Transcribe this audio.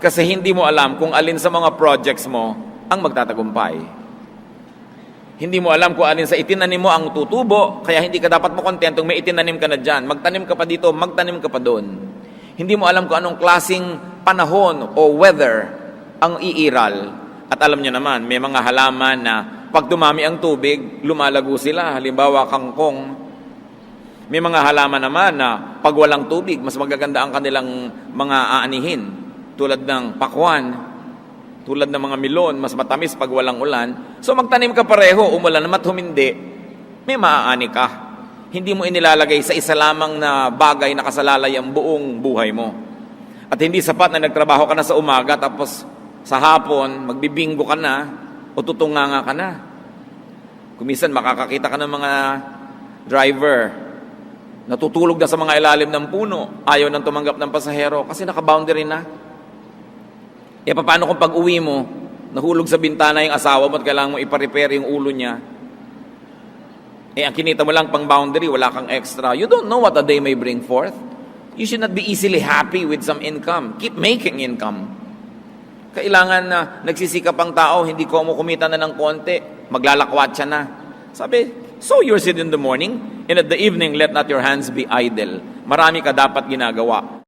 Kasi hindi mo alam kung alin sa mga projects mo ang magtatagumpay. Hindi mo alam kung alin sa itinanim mo ang tutubo, kaya hindi ka dapat mo kontentong may itinanim ka na dyan. Magtanim ka pa dito, magtanim ka pa doon. Hindi mo alam kung anong klasing panahon o weather ang iiral. At alam niyo naman, may mga halaman na pag dumami ang tubig, lumalago sila. Halimbawa, kangkong. May mga halaman naman na pag walang tubig, mas magaganda ang kanilang mga aanihin. Tulad ng pakwan, tulad ng mga milon, mas matamis pag walang ulan. So magtanim ka pareho, umulan naman humindi, may maaani ka. Hindi mo inilalagay sa isa lamang na bagay na kasalalay ang buong buhay mo. At hindi sapat na nagtrabaho ka na sa umaga tapos sa hapon, magbibinggo ka na o tutunganga ka na. Kumisan makakakita ka ng mga driver natutulog na sa mga ilalim ng puno, ayaw nang tumanggap ng pasahero kasi naka-boundary na. E paano kung pag uwi mo, nahulog sa bintana yung asawa mo at kailangan mo ipa-repair yung ulo niya? Eh, ang kinita mo lang pang boundary, wala kang extra. You don't know what a day may bring forth. You should not be easily happy with some income. Keep making income. Kailangan na nagsisikap ang tao, hindi ko mo kumita na ng konti, maglalakwat siya na. Sabi, sow your seed in the morning, and at the evening, let not your hands be idle. Marami ka dapat ginagawa.